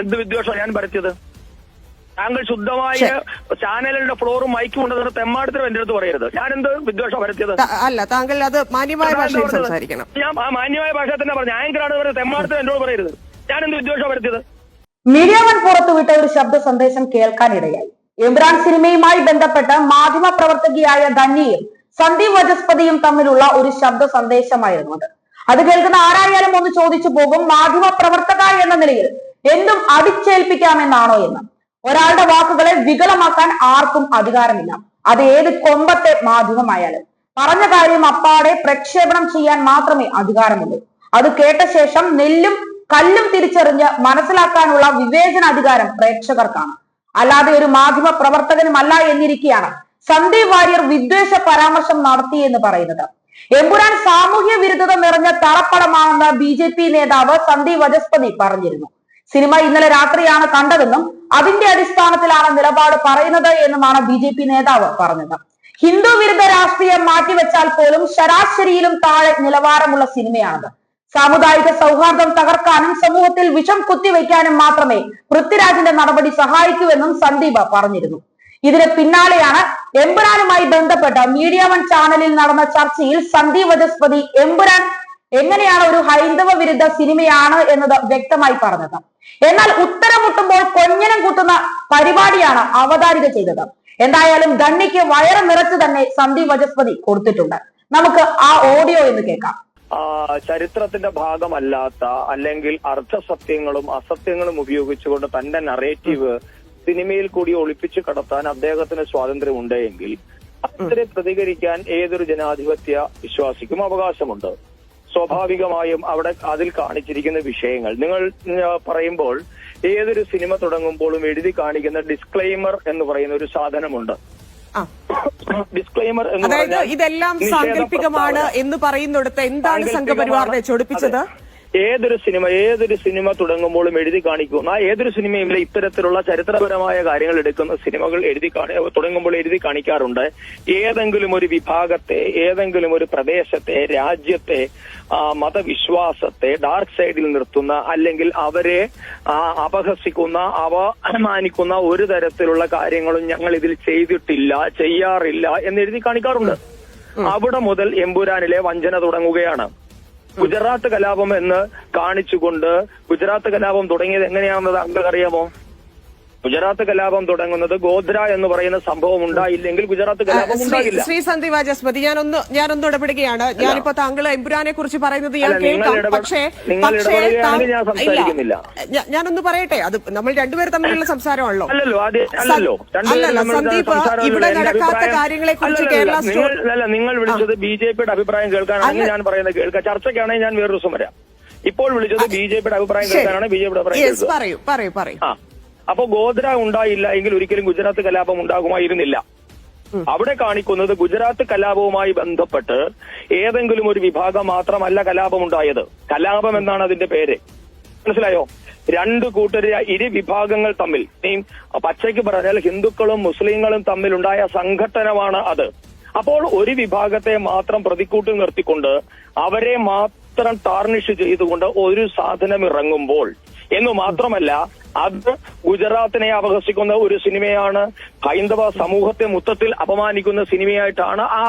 എന്ത് വിദ്വേഷം ഞാൻ പരത്തിയത്? താങ്കൾ ശുദ്ധമായ ചാനലുകളുടെ ചാനലിന്റെ ഫ്ലോറും മൈക്കും ഉണ്ടെന്ന് തെമ്മാടത്തിനും എന്റെ അടുത്ത് പറയരുത്. ഞാൻ എന്ത് വിദ്വേഷം പരത്തിയത് അല്ല താങ്കൾ അത് മാന്യമായ ഭാഷയിൽ ഞാൻ സംസാരിക്കണം. ഞാൻ ആ മാന്യമായ ഭാഷ തന്നെ പറഞ്ഞു. ആങ്കറാണ് പറഞ്ഞത് തെമ്മാടത്തിന് എന്നോട് പറയരുത്? ഞാൻ എന്ത് വിദ്വേഷം പരത്തിയത്? മീഡിയ വൺ പുറത്തുവിട്ട ഒരു ശബ്ദ സന്ദേശം കേൾക്കാനിടയായി. എംബ്രാൻ സിനിമയുമായി ബന്ധപ്പെട്ട് മാധ്യമ പ്രവർത്തകയായ ധന്യയും സന്ദീപ് വചസ്പതിയും തമ്മിലുള്ള ഒരു ശബ്ദ സന്ദേശമായിരുന്നു അത്. അത് കേൾക്കുന്ന ആരായാലും ഒന്ന് ചോദിച്ചു പോകും മാധ്യമ പ്രവർത്തക എന്ന നിലയിൽ എന്തും അടിച്ചേൽപ്പിക്കാമെന്നാണോ എന്ന്. ഒരാളുടെ വാക്കുകളെ വികലമാക്കാൻ ആർക്കും അധികാരമില്ല. അത് ഏത് കൊമ്പത്തെ മാധ്യമമായാലും പറഞ്ഞ കാര്യം അപ്പാടെ പ്രക്ഷേപണം ചെയ്യാൻ മാത്രമേ അധികാരമുള്ളൂ. അത് കേട്ട ശേഷം നെല്ലും കല്ലും തിരിച്ചറിഞ്ഞ് മനസ്സിലാക്കാനുള്ള വിവേചനാധികാരം പ്രേക്ഷകർക്കാണ്. അല്ലാതെ ഒരു മാധ്യമ പ്രവർത്തകനുമല്ല എന്നിരിക്കെയാണ് സന്ദീപ് വാര്യർ വിദ്വേഷ പരാമർശം നടത്തി എന്ന് പറയുന്നത്. എമ്പുരാൻ സാമൂഹ്യ വിരുദ്ധത നിറഞ്ഞ തറപ്പടമാണെന്ന് ബി നേതാവ് സന്ദീപ് വജസ്പതി പറഞ്ഞിരുന്നു. സിനിമ ഇന്നലെ രാത്രിയാണ് കണ്ടതെന്നും അതിന്റെ അടിസ്ഥാനത്തിലാണ് നിലപാട് പറയുന്നത് എന്നുമാണ് ബി ജെ പി നേതാവ് പറഞ്ഞത്. ഹിന്ദു വിരുദ്ധ രാഷ്ട്രീയം മാറ്റിവെച്ചാൽ പോലും ശരാശരിയിലും താഴെ നിലവാരമുള്ള സിനിമയാണത്. സാമുദായിക സൗഹാർദ്ദം തകർക്കാനും സമൂഹത്തിൽ വിഷം കുത്തിവെക്കാനും മാത്രമേ പൃഥ്വിരാജിന്റെ നടപടി സഹായിക്കൂവെന്നും സന്ദീപ് പറഞ്ഞിരുന്നു. ഇതിന് പിന്നാലെയാണ് എമ്പുരാനുമായി ബന്ധപ്പെട്ട മീഡിയ വൺ ചാനലിൽ നടന്ന ചർച്ചയിൽ സന്ദീപ് വചസ്പതി എമ്പുരാൻ എങ്ങനെയാണ് ഒരു ഹൈന്ദവ വിരുദ്ധ സിനിമയാണ് എന്നത് വ്യക്തമായി പറഞ്ഞത്. എന്നാൽ ഉത്തരം മുട്ടുമ്പോൾ കൊഞ്ഞനം കൂട്ടുന്ന പരിപാടിയാണ് അവതാരിക ചെയ്തത്. എന്തായാലും ഗണ്ണിക്ക് വയറ് നിറച്ച് തന്നെ സന്ദീപ് വചസ്പതി കൊടുത്തിട്ടുണ്ട്. നമുക്ക് ആ ഓഡിയോ എന്ന് കേൾക്കാം. ചരിത്രത്തിന്റെ ഭാഗമല്ലാത്ത അല്ലെങ്കിൽ അർത്ഥസത്യങ്ങളും അസത്യങ്ങളും ഉപയോഗിച്ചുകൊണ്ട് തന്റെ നറേറ്റീവ് സിനിമയിൽ കൂടി ഒളിപ്പിച്ചു കടത്താൻ അദ്ദേഹത്തിന് സ്വാതന്ത്ര്യം ഉണ്ടെങ്കിൽ അതിനെ പ്രതികരിക്കാൻ ഏതൊരു ജനാധിപത്യ വിശ്വാസിക്കും അവകാശമുണ്ട്. സ്വാഭാവികമായും അവിടെ അതിൽ കാണിച്ചിരിക്കുന്ന വിഷയങ്ങൾ. നിങ്ങൾ പറയുമ്പോൾ ഏതൊരു സിനിമ തുടങ്ങുമ്പോഴും എഴുതി കാണിക്കുന്ന ഡിസ്ക്ലെയിമർ എന്ന് പറയുന്ന ഒരു സാധനമുണ്ട്. ഡിസ്ക്ലെയിമർ എന്ന് അതായത് ഇതെല്ലാം സാങ്കല്പികമാണ് എന്ന് പറയുന്നിടത്ത് എന്താണ് സംഘപരിവാറിനെ ചൊടിപ്പിച്ചത്. ഏതൊരു സിനിമ ഏതൊരു സിനിമ തുടങ്ങുമ്പോഴും എഴുതി കാണിക്കുന്ന ഏതൊരു സിനിമയും ഇത്തരത്തിലുള്ള ചരിത്രപരമായ കാര്യങ്ങൾ എടുക്കുന്ന സിനിമകൾ എഴുതി കാണി തുടങ്ങുമ്പോൾ എഴുതി കാണിക്കാറുണ്ട്. ഏതെങ്കിലും ഒരു വിഭാഗത്തെ ഏതെങ്കിലും ഒരു പ്രദേശത്തെ രാജ്യത്തെ ആ, മതവിശ്വാസത്തെ ഡാർക്ക് സൈഡിൽ നിർത്തുന്ന അല്ലെങ്കിൽ അവരെ അപഹസിക്കുന്ന അവമാനിക്കുന്ന ഒരു തരത്തിലുള്ള കാര്യങ്ങളും ഞങ്ങൾ ഇതിൽ ചെയ്തിട്ടില്ല ചെയ്യാറില്ല എന്ന് എഴുതി കാണിക്കാറുണ്ട്. അവിടെ മുതൽ എമ്പുരാനിലെ വഞ്ചന തുടങ്ങുകയാണ്. ഗുജറാത്ത് കലാപം എന്ന് കാണിച്ചുകൊണ്ട് ഗുജറാത്ത് കലാപം തുടങ്ങിയത് എങ്ങനെയാണെന്നത് താങ്കൾക്ക് അറിയാമോ ഗുജറാത്ത് കലാപം തുടങ്ങുന്നത് ഗോദ്ര എന്ന് പറയുന്ന സംഭവം ഉണ്ടായില്ലെങ്കിൽ ഗുജറാത്ത് കലാപം ഉണ്ടാകില്ല. ശ്രീ സന്ദീപ് വാചസ്പതി ഞാനൊന്ന് ഞാനൊന്ന് ഇടപെടുകയാണ്. ഞാനിപ്പോ താങ്കൾ എമ്പുരാനെ കുറിച്ച് പറയുന്നത് ഞാൻ കേൾക്കാം. പക്ഷേ പക്ഷേ ഞാനൊന്ന് പറയട്ടെ. അത് നമ്മൾ രണ്ടുപേർ തമ്മിലുള്ള സംസാരമാണല്ലോ. അല്ലല്ലോ അല്ലല്ലോ. സന്ദീപ്, ഇവിടെ നടക്കാത്ത കാര്യങ്ങളെ കുറിച്ച് കേരള നിങ്ങൾ അല്ല നിങ്ങൾ വിളിച്ചത് ബി ജെ പിയുടെ അഭിപ്രായം കേൾക്കാനാണെങ്കിൽ അല്ല. ഞാൻ പറയുന്നത് കേൾക്കാം. ചർച്ചയ്ക്കാണെങ്കിൽ ഞാൻ വേറൊരു ദിവസം വരാം. ഇപ്പോൾ വിളിച്ചത് ബി ജെ പിയുടെ അഭിപ്രായം. കേൾക്കാനാണ് ബി ജെ പിയുടെ അഭിപ്രായം പറയൂ പറയൂ പറയൂ. ആ അപ്പൊ ഗോദ്ര ഉണ്ടായില്ല എങ്കിൽ ഒരിക്കലും ഗുജറാത്ത് കലാപം ഉണ്ടാകുമായിരുന്നില്ല. അവിടെ കാണിക്കുന്നത് ഗുജറാത്ത് കലാപവുമായി ബന്ധപ്പെട്ട് ഏതെങ്കിലും ഒരു വിഭാഗം മാത്രമല്ല കലാപം ഉണ്ടായത്. കലാപം എന്നാണ് അതിന്റെ പേര്. മനസ്സിലായോ? രണ്ട് കൂട്ടരെ ഇരു വിഭാഗങ്ങൾ തമ്മിൽ. പച്ചയ്ക്ക് പറഞ്ഞാൽ ഹിന്ദുക്കളും മുസ്ലിങ്ങളും തമ്മിലുണ്ടായ സംഘട്ടനമാണ് അത്. അപ്പോൾ ഒരു വിഭാഗത്തെ മാത്രം പ്രതിക്കൂട്ടിൽ നിർത്തിക്കൊണ്ട് അവരെ മാത്രം ടാർണിഷ് ചെയ്തുകൊണ്ട് ഒരു സാധനം ഇറങ്ങുമ്പോൾ എന്ന് മാത്രമല്ല അത് ഗുജറാത്തിനെ അപഹസിക്കുന്ന ഒരു സിനിമയാണ്. ഹൈന്ദവ സമൂഹത്തെ മൊത്തത്തിൽ അപമാനിക്കുന്ന സിനിമയായിട്ടാണ് ആ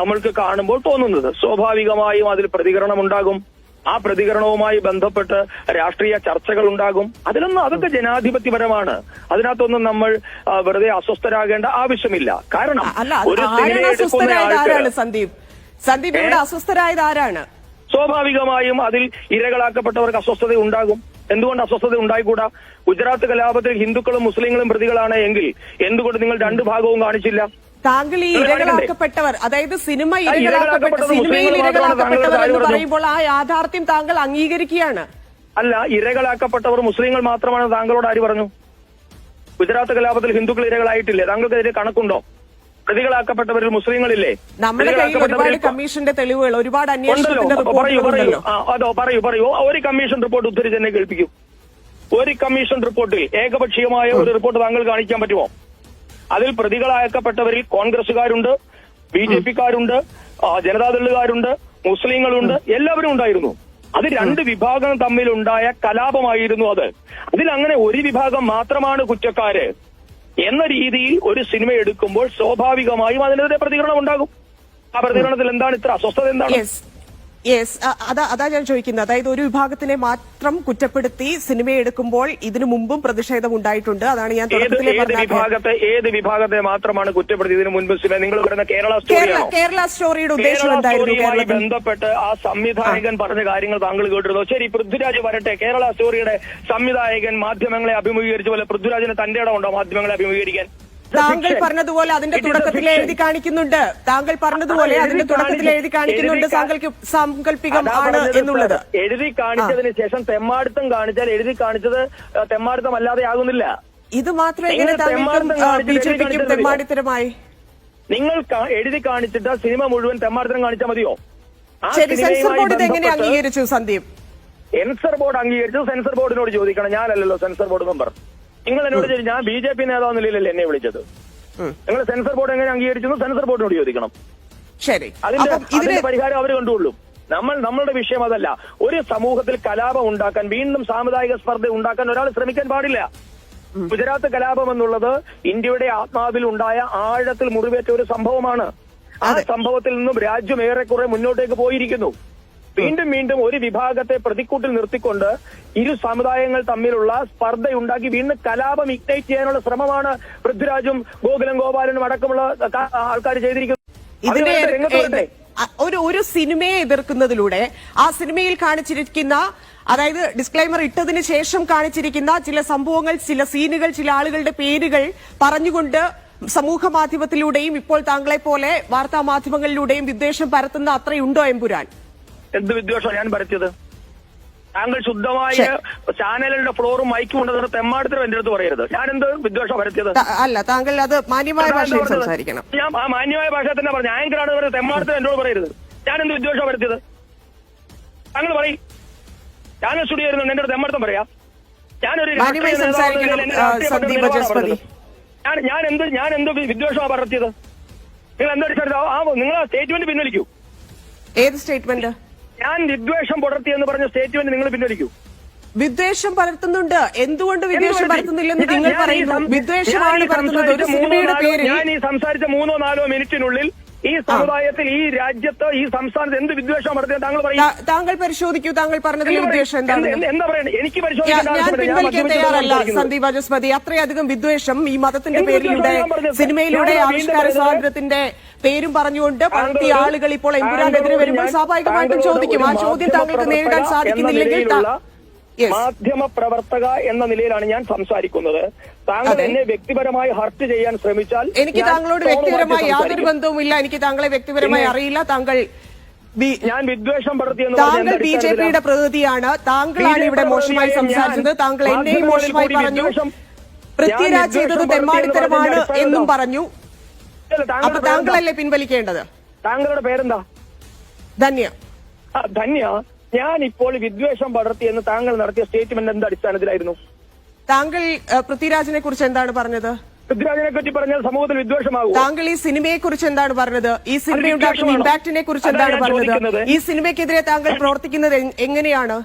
നമ്മൾക്ക് കാണുമ്പോൾ തോന്നുന്നത്. സ്വാഭാവികമായും അതിൽ പ്രതികരണം ഉണ്ടാകും ആ പ്രതികരണവുമായി ബന്ധപ്പെട്ട് രാഷ്ട്രീയ ചർച്ചകൾ ഉണ്ടാകും അതിലൊന്നും അതൊക്കെ ജനാധിപത്യപരമാണ്. അതിനകത്തൊന്നും നമ്മൾ വെറുതെ അസ്വസ്ഥരാകേണ്ട ആവശ്യമില്ല. കാരണം ഒരു സിനിമ എടുക്കുന്ന സന്ദീപ്? സന്ദീപ് ഇവിടെ അസ്വസ്ഥരായത് ആരാണ്? സ്വാഭാവികമായും അതിൽ ഇരകളാക്കപ്പെട്ടവർക്ക് അസ്വസ്ഥത ഉണ്ടാകും. എന്തുകൊണ്ട് അസ്വസ്ഥത ഉണ്ടായിക്കൂടാ? ഗുജറാത്ത് കലാപത്തിൽ ഹിന്ദുക്കളും മുസ്ലിങ്ങളും പ്രതികളാണ് എങ്കിൽ എന്തുകൊണ്ട് നിങ്ങൾ രണ്ട് ഭാഗവും കാണിച്ചില്ല? താങ്കൾ ഈ ഇരകളാക്കപ്പെട്ടവർ അതായത് സിനിമ ഇരകളാക്കപ്പെട്ട സിനിമയിൽ ഇരകളാക്കപ്പെട്ടവർ എന്ന് പറയുമ്പോൾ ആ യാഥാർത്ഥ്യം താങ്കൾ അംഗീകരിക്കുകയാണ്. അല്ല ഇരകളാക്കപ്പെട്ടവർ മുസ്ലിങ്ങൾ മാത്രമാണ് താങ്കളോട് ആര് പറഞ്ഞു? ഗുജറാത്ത് കലാപത്തിൽ ഹിന്ദുക്കൾ ഇരകളായിട്ടില്ലേ? താങ്കൾക്കെതിരെ കണക്കുണ്ടോ? പ്രതികളാക്കപ്പെട്ടവരിൽ മുസ്ലിങ്ങളില്ലേ? നമ്മുടെ കയ്യിൽ ഒരുപാട് കമ്മീഷന്റെ തെളിവുകൾ ഒരുപാട് ഉണ്ടല്ലോ. അന്വേഷണത്തിന്റെ അപ്പൊ പറയൂ പറയൂ. അതോ പറയൂ പറയൂ. ഒരു കമ്മീഷൻ റിപ്പോർട്ട് ഉദ്ധരിച്ച് എന്നെ കേൾപ്പിക്കൂ. ഒരു കമ്മീഷൻ റിപ്പോർട്ടിൽ ഏകപക്ഷീയമായ ഒരു റിപ്പോർട്ട് താങ്കൾ കാണിക്കാൻ പറ്റുമോ? അതിൽ പ്രതികളാക്കപ്പെട്ടവരിൽ കോൺഗ്രസുകാരുണ്ട് ബി ജെ പിക്കാരുണ്ട് ജനതാദളുകാരുണ്ട് മുസ്ലിങ്ങളുണ്ട് എല്ലാവരും ഉണ്ടായിരുന്നു. അത് രണ്ട് വിഭാഗം തമ്മിലുണ്ടായ കലാപമായിരുന്നു അത്. അതിൽ അങ്ങനെ ഒരു വിഭാഗം മാത്രമാണ് കുറ്റക്കാര്. എന്ന രീതിയിൽ ഒരു സിനിമ എടുക്കുമ്പോൾ സ്വാഭാവികമായും അതിനെതിരെ പ്രതികരണം ഉണ്ടാകും. ആ പ്രതികരണത്തിൽ എന്താണ് ഇത്ര അസ്വസ്ഥത എന്താണ്? യെസ് അതാ അതാ ഞാൻ ചോദിക്കുന്നത്. അതായത് ഒരു വിഭാഗത്തിനെ മാത്രം കുറ്റപ്പെടുത്തി സിനിമ എടുക്കുമ്പോൾ ഇതിനു മുമ്പും പ്രതിഷേധം ഉണ്ടായിട്ടുണ്ട്. അതാണ് ഞാൻ വിഭാഗത്തെ ഏത് വിഭാഗത്തെ മാത്രമാണ് കുറ്റപ്പെടുത്തി ഇതിനു മുൻപ് സിനിമ? നിങ്ങൾ പറയുന്ന കേരള കേരള സ്റ്റോറിയാണോ കേരള സ്റ്റോറിയുടെ ഉദ്ദേശം എന്തായിരുന്നു ബന്ധപ്പെട്ട് ആ സംവിധായകൻ പറഞ്ഞ കാര്യങ്ങൾ താങ്കൾ കേട്ടിരുന്നു? ശരി പൃഥ്വിരാജ് വരട്ടെ. കേരള സ്റ്റോറിയുടെ സംവിധായകൻ മാധ്യമങ്ങളെ അഭിമുഖീകരിച്ച പോലെ പൃഥ്വിരാജിന് തന്റെ ഇടം ഉണ്ടോ മാധ്യമങ്ങളെ അഭിമുഖീകരിക്കാൻ? താങ്കൾ പറഞ്ഞതുപോലെ അതിന്റെ തുടക്കത്തിൽ എഴുതി കാണിക്കുന്നുണ്ട്. താങ്കൾ പറഞ്ഞതുപോലെ അതിന്റെ തുടക്കത്തിൽ എഴുതി കാണിക്കുന്നുണ്ട്. താങ്കൾക്ക് സാങ്കല്പികം ആണ് എന്നുള്ളത്. എഴുതി കാണിച്ചതിന് ശേഷം തെമ്മാടുത്തം കാണിച്ചാൽ എഴുതി കാണിച്ചത് തെമ്മാടുത്തം അല്ലാതെ ആകുന്നില്ല. ഇത് മാത്രമേ എങ്ങനെ എങ്ങനെ താങ്കൾക്കും തെമ്മാടിത്തം കാണിച്ച് ബി ജെ പിക്കും തെമ്മാടിത്തരമായി? നിങ്ങൾ എഴുതി കാണിച്ചിട്ട് സിനിമ മുഴുവൻ തെമ്മാടുത്തം കാണിച്ചാൽ മതിയോ? ശരി സെൻസർ ബോർഡ് ഇത് എങ്ങനെ അംഗീകരിച്ചു സന്ദീപ്? സെൻസർ ബോർഡ് അംഗീകരിച്ചു. സെൻസർ ബോർഡിനോട് ചോദിക്കണം. ഞാനല്ലല്ലോ സെൻസർ ബോർഡ് മെമ്പർ. നിങ്ങൾ എന്നോട് ചോദിച്ചു ഞാൻ ബി ജെ പി നേതാവ് നിലയിലല്ലേ എന്നെ വിളിച്ചത്. നിങ്ങൾ സെൻസർ ബോർഡ് എങ്ങനെ അംഗീകരിച്ചു സെൻസർ ബോർഡിനോട് ചോദിക്കണം. ശരി. അതിന്റെ പരിഹാരം അവർ കണ്ടുകൊള്ളും. നമ്മൾ നമ്മളുടെ വിഷയം അതല്ല. ഒരു സമൂഹത്തിൽ കലാപം ഉണ്ടാക്കാൻ വീണ്ടും സാമുദായിക സ്പർദ്ധ ഉണ്ടാക്കാൻ ഒരാൾ ശ്രമിക്കാൻ പാടില്ല. ഗുജറാത്ത് കലാപം എന്നുള്ളത് ഇന്ത്യയുടെ ആത്മാവിൽ ഉണ്ടായ ആഴത്തിൽ മുറിവേറ്റ ഒരു സംഭവമാണ്. ആ സംഭവത്തിൽ നിന്നും രാജ്യം ഏറെക്കുറെ മുന്നോട്ടേക്ക് പോയിരിക്കുന്നു. വീണ്ടും വീണ്ടും ഒരു വിഭാഗത്തെ പ്രതിക്കൂട്ടിൽ നിർത്തിക്കൊണ്ട് ഇരു സമുദായങ്ങൾ തമ്മിലുള്ള സ്പർദ്ധയുണ്ടാക്കി വീണ്ടും കലാപം ഇഗ്നൈറ്റ് ചെയ്യാനുള്ള ശ്രമമാണ് പൃഥ്വിരാജും ഗോകുലം ഗോപാലനും അടക്കമുള്ള ആൾക്കാർ ചെയ്തിരിക്കുന്നത്. ഇതിന്റെ ഒരു ഒരു സിനിമയെ എതിർക്കുന്നതിലൂടെ ആ സിനിമയിൽ കാണിച്ചിരിക്കുന്ന അതായത് ഡിസ്ക്ലൈമർ ഇട്ടതിന് ശേഷം കാണിച്ചിരിക്കുന്ന ചില സംഭവങ്ങൾ ചില സീനുകൾ ചില ആളുകളുടെ പേരുകൾ പറഞ്ഞുകൊണ്ട് സമൂഹ മാധ്യമത്തിലൂടെയും ഇപ്പോൾ താങ്കളെ പോലെ വാർത്താ മാധ്യമങ്ങളിലൂടെയും വിദ്വേഷം പരത്തുന്ന അത്രയുണ്ടോ എമ്പുരാൻ? എന്ത് വിദ്വേഷമാണ് ഞാൻ പരത്തിയത്? താങ്കൾ ശുദ്ധമായ. ചാനലിന്റെ ഫ്ലോറും മൈക്കും ഉണ്ടെന്ന് തെമ്മാടത്തിനും എന്റെ അടുത്ത് പറയരുത്. ഞാൻ എന്ത് വിദ്വേഷം പരത്തിയത് അല്ല താങ്കൾ അത് മാന്യമായ ഭാഷയിൽ സംസാരിക്കണം. ഞാൻ ആ മാന്യമായ ഭാഷ തന്നെ പറഞ്ഞു. ആങ്കറാണ് പറഞ്ഞത് തെമ്മാടത്തിന് എന്നോട് പറയരുത്? ഞാൻ എന്ത് വിദ്വേഷം പരത്തിയത്? താങ്കൾ പറയും. ചാനൽ സ്റ്റുഡിയോ ആയിരുന്നു എന്റെ അടുത്ത് തെമ്മാടത്തം പറയാം. ഞാനൊരു ഞാൻ ഞാൻ എന്ത് ഞാൻ എന്ത് വിദ്വേഷമാണ് പരത്തിയത്? നിങ്ങൾ എന്താ ആ നിങ്ങൾ ആ സ്റ്റേറ്റ്മെന്റ് പിൻവലിക്കൂ. ഏത് സ്റ്റേറ്റ്മെന്റ്? ഞാൻ വിദ്വേഷം പുലർത്തിയെന്ന് പറഞ്ഞ സ്റ്റേറ്റ്മെന്റ് നിങ്ങൾ പിൻവലിക്കൂ. വിദ്വേഷം പരത്തുന്നുണ്ട്. എന്തുകൊണ്ട് വിദ്വേഷം പലർത്തുന്നില്ലെന്ന് പരത്തുന്നില്ലെന്ന് നിങ്ങൾ പറയുന്നു. വിദ്വേഷമാണ് പറഞ്ഞത് പരത്തുന്നത്. ഒരു സിനിമയുടെ പേരിൽ ഞാൻ ഈ സംസാരിച്ച മൂന്നോ നാലോ മിനിറ്റിനുള്ളിൽ ഈ സമുദായത്തിൽ ഈ രാജ്യത്ത് ഈ സംസ്ഥാനത്ത് എന്ത് വിദ്വേഷം നടത്തിയത്? താങ്കൾ പറയും. താങ്കൾ പരിശോധിക്കൂ. താങ്കൾ പറഞ്ഞതിൽ ഉദ്ദേശം വിദ്വേഷം എന്ത്- പറയുന്നത് എനിക്ക് ഞാൻ പിൻവലിക്കാൻ തയ്യാറല്ല. സന്ദീപ് അജസ്മതി. അത്രയധികം വിദ്വേഷം ഈ മതത്തിന്റെ പേരിലൂടെ സിനിമയിലൂടെ ആവിഷ്കാര സ്വാതന്ത്ര്യത്തിന്റെ പേരും പറഞ്ഞുകൊണ്ട് പലർത്തി താങ്കളോട് ആളുകൾ ഇപ്പോൾ എമ്പുരാനെതിരെ എതിരെ വരുമ്പോൾ സ്വാഭാവികമായിട്ടും ചോദിക്കും. ആ ചോദ്യം താങ്കൾക്ക് നേരിടാൻ സാധിക്കുന്നില്ലെങ്കിൽ മാധ്യമ പ്രവർത്തക എന്ന നിലയിലാണ് ഞാൻ സംസാരിക്കുന്നത്. താങ്കൾ എന്നെ വ്യക്തിപരമായി ഹർട്ട് ചെയ്യാൻ ശ്രമിച്ചാൽ എനിക്ക് താങ്കളോട് വ്യക്തിപരമായി യാതൊരു ബന്ധവുമില്ല. എനിക്ക് താങ്കളെ വ്യക്തിപരമായി അറിയില്ല. താങ്കൾ ഞാൻ വിദ്വേഷം പടർത്തിയെന്ന് താങ്കൾ ബി ജെ? പിയുടെ പ്രതിനിധിയാണ്. താങ്കളാണ് ഇവിടെ മോശമായി സംസാരിച്ചത്. താങ്കൾ എന്നെയും മോശമായി പറഞ്ഞു. പൃഥ്വിരാജ് ചെയ്തത് തെമ്മാടിത്തരമാണ് എന്നും പറഞ്ഞു. അപ്പൊ താങ്കളല്ലേ പിൻവലിക്കേണ്ടത്? താങ്കളുടെ പേരെന്താ? ധന്യ. ധന്യ? ഞാൻ ഇപ്പോൾ വിദ്വേഷം പടർത്തി എന്ന് താങ്കൾ നടത്തിയ സ്റ്റേറ്റ്മെന്റ് എന്ത് അടിസ്ഥാനത്തിലായിരുന്നു? താങ്കൾ പൃഥ്വിരാജിനെ കുറിച്ച് എന്താണ് പറഞ്ഞത്? പൃഥ്വിരാജിനെ പറ്റി പറഞ്ഞാൽ സമൂഹത്തിൽ വിദ്വേഷമാകും താങ്കൾ ഈ സിനിമയെ കുറിച്ച് എന്താണ് പറഞ്ഞത്? ഈ സിനിമ ഉണ്ടാക്കുന്ന വിദ്വേഷമാണോ? കുറിച്ച് എന്താണ് പറഞ്ഞത്? ഈ സിനിമയ്ക്കെതിരെ താങ്കൾ പ്രവർത്തിക്കുന്നത് എങ്ങനെയാണ്?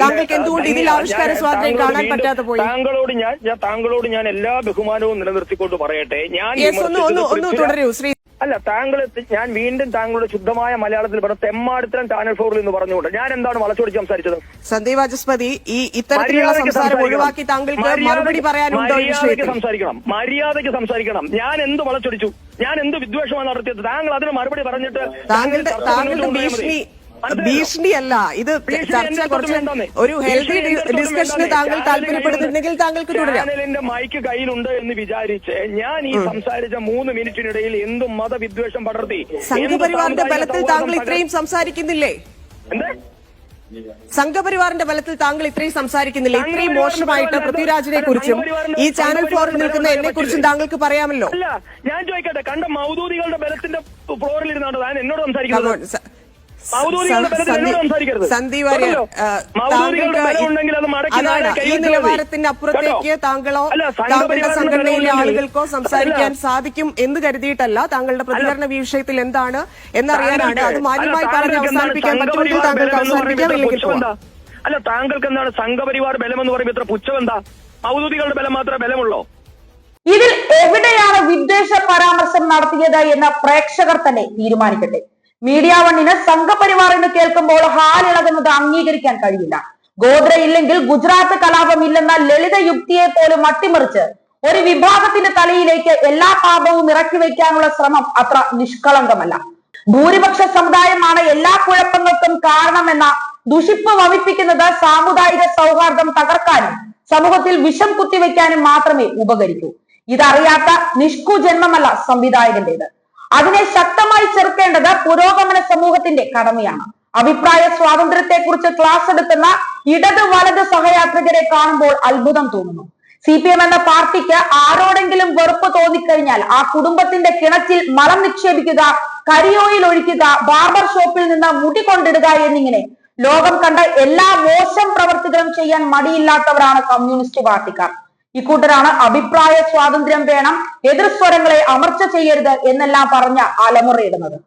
താങ്കൾക്ക് എന്തുകൊണ്ട് ഇതിൽ ആവിഷ്കാര സ്വാതന്ത്ര്യം കാണാൻ പറ്റാതെ പോയി? താങ്കളോട് ഞാൻ താങ്കളോട് ഞാൻ എല്ലാ ബഹുമാനവും നിലനിർത്തിക്കൊണ്ട് പറയട്ടെ. ഞാൻ ഒന്ന് ഒന്ന് ഒന്ന് തുടരൂ. ശ്രീ അല്ല താങ്കൾ ഞാൻ വീണ്ടും താങ്കളുടെ ശുദ്ധമായ മലയാളത്തിൽ പറഞ്ഞ തെമ്മാടിത്തരം ചാനൽ ഫോറിൽ എന്ന് പറഞ്ഞുകൊണ്ട്. ഞാൻ എന്താണ് വളച്ചൊടിച്ച് സംസാരിച്ചത്? സന്ദീപ് വാചസ്പതി ഈ ഇത്തരത്തിലുള്ള സംസാരം സംസാരിക്കണം. ഒഴിവാക്കി താങ്കൾക്ക് മറുപടി പറയാനുണ്ടോ മര്യാദയ്ക്ക് സംസാരിക്കണം. മര്യാദയ്ക്ക് സംസാരിക്കണം. ഞാൻ എന്ത് വളച്ചൊടിച്ചു? ഞാൻ എന്ത് വിദ്വേഷമാണ് നടത്തിയത്? താങ്കൾ അതിന് മറുപടി പറഞ്ഞിട്ട് താങ്കളുടെ ഭീഷണി. ഭീഷണിയല്ല. ഇത് ചർച്ച കുറച്ച് ഒരു ഹെൽത്തി ഡിസ്കഷന് താങ്കൾ താല്പര്യപ്പെടുന്നുണ്ടെങ്കിൽ താങ്കൾക്ക് തുടരാം. എന്റെ മൈക്ക് കയ്യിലുണ്ട് എന്ന് വിചാരിച്ച് ഞാൻ ഈ സംസാരിച്ച മൂന്ന് മിനിറ്റിനിടയിൽ എന്തും മതവിദ്വേഷം പടർത്തി സംഘപരിവാറിന്റെ ബലത്തിൽ താങ്കൾ ഇത്രയും സംസാരിക്കുന്നില്ലേ? സംഘപരിവാറിന്റെ ബലത്തിൽ താങ്കൾ ഇത്രയും സംസാരിക്കുന്നില്ല? ഇത്രയും മോശമായിട്ട് പൃഥ്വിരാജിനെ കുറിച്ചും ഈ ചാനൽ ഫോറിൽ നിൽക്കുന്ന എന്നെ കുറിച്ചും താങ്കൾക്ക് പറയാമല്ലോ? ഞാൻ ചോദിക്കട്ടെ കണ്ട മൗദൂദികളുടെ ബലത്തിന്റെ ഫ്ലോറിൽ ഇരുന്നാണ് ഞാൻ എന്നോട് സംസാരിക്കുന്നത്? സന്ദീപ് വാര്യർ, അതാണ്. ഈ നിലവാരത്തിന്റെ അപ്പുറത്തേക്ക് താങ്കളോ താങ്കളുടെ സംഘടനയിലെ ആളുകൾക്കോ സംസാരിക്കാൻ സാധിക്കും എന്ന് കരുതിയിട്ടല്ല. താങ്കളുടെ പ്രതികരണ ഈ വിഷയത്തിൽ എന്താണ് എന്നറിയാനാണ്. അത് മാന്യമായി അല്ല, പറഞ്ഞ് താങ്കൾക്ക് അവസാനിപ്പിക്കാൻ പറ്റുമെങ്കിൽ താങ്കൾക്ക് അവസാനിപ്പിക്കാം ഇല്ലെങ്കിൽ പോവാം. അല്ല താങ്കൾക്ക് എന്താണ് സംഘപരിവാർ ബലം എന്ന് പറയുമ്പോൾ ഇത്ര പുച്ഛം എന്താ? മൗദൂദികളുടെ ബലം മാത്രമേ ബലമുള്ളോ? ഇതിൽ എവിടെയാണ് വിദ്വേഷ പരാമർശം നടത്തിയത് എന്ന് പ്രേക്ഷകർ തന്നെ തീരുമാനിക്കട്ടെ. മീഡിയ വണ്ണിന് സംഘപരിവാർ എന്ന് കേൾക്കുമ്പോൾ ഹാലിളകുന്നത് അംഗീകരിക്കാൻ കഴിയില്ല. ഗോത്ര ഇല്ലെങ്കിൽ ഗുജറാത്ത് കലാപം ഇല്ലെന്ന ലളിത യുക്തിയെ പോലും അട്ടിമറിച്ച് ഒരു വിഭാഗത്തിന്റെ തലയിലേക്ക് എല്ലാ പാപവും ഇറക്കി വയ്ക്കാനുള്ള ശ്രമം അത്ര നിഷ്കളങ്കമല്ല. ഭൂരിപക്ഷ സമുദായമാണ് എല്ലാ കുഴപ്പങ്ങൾക്കും കാരണമെന്ന ദുഷിപ്പ് വമിപ്പിക്കുന്നത് സാമുദായിക സൗഹാർദ്ദം തകർക്കാനും സമൂഹത്തിൽ വിഷം കുത്തിവെക്കാനും മാത്രമേ ഉപകരിക്കൂ. ഇതറിയാത്ത നിഷ്കു ജന്മമല്ല സംവിധായകന്റേത്. അതിനെ ശക്തമായി ചെറുക്കേണ്ടത് പുരോഗമന സമൂഹത്തിന്റെ കടമയാണ്. അഭിപ്രായ സ്വാതന്ത്ര്യത്തെക്കുറിച്ച് ക്ലാസ് എടുക്കുന്ന ഇടത് വലത് സഹയാത്രികരെ കാണുമ്പോൾ അത്ഭുതം തോന്നുന്നു. സി പി എം എന്ന പാർട്ടിക്ക് ആരോടെങ്കിലും വെറുപ്പ് തോന്നിക്കഴിഞ്ഞാൽ ആ കുടുംബത്തിന്റെ കിണറ്റിൽ മലം നിക്ഷേപിക്കുക കരിയോയിൽ ഒഴിക്കുക ബാർബർ ഷോപ്പിൽ നിന്ന് മുടി കൊണ്ടിടുക എന്നിങ്ങനെ ലോകം കണ്ട എല്ലാ മോശം പ്രവർത്തികളും ചെയ്യാൻ മടിയില്ലാത്തവരാണ് കമ്മ്യൂണിസ്റ്റ് പാർട്ടിക്കാർ. ഇക്കൂട്ടരാണ് അഭിപ്രായ സ്വാതന്ത്ര്യം വേണം എതിർസ്വരങ്ങളെ അമർച്ച ചെയ്യരുത് എന്നെല്ലാം പറഞ്ഞ അലമുറയിടുന്നത്.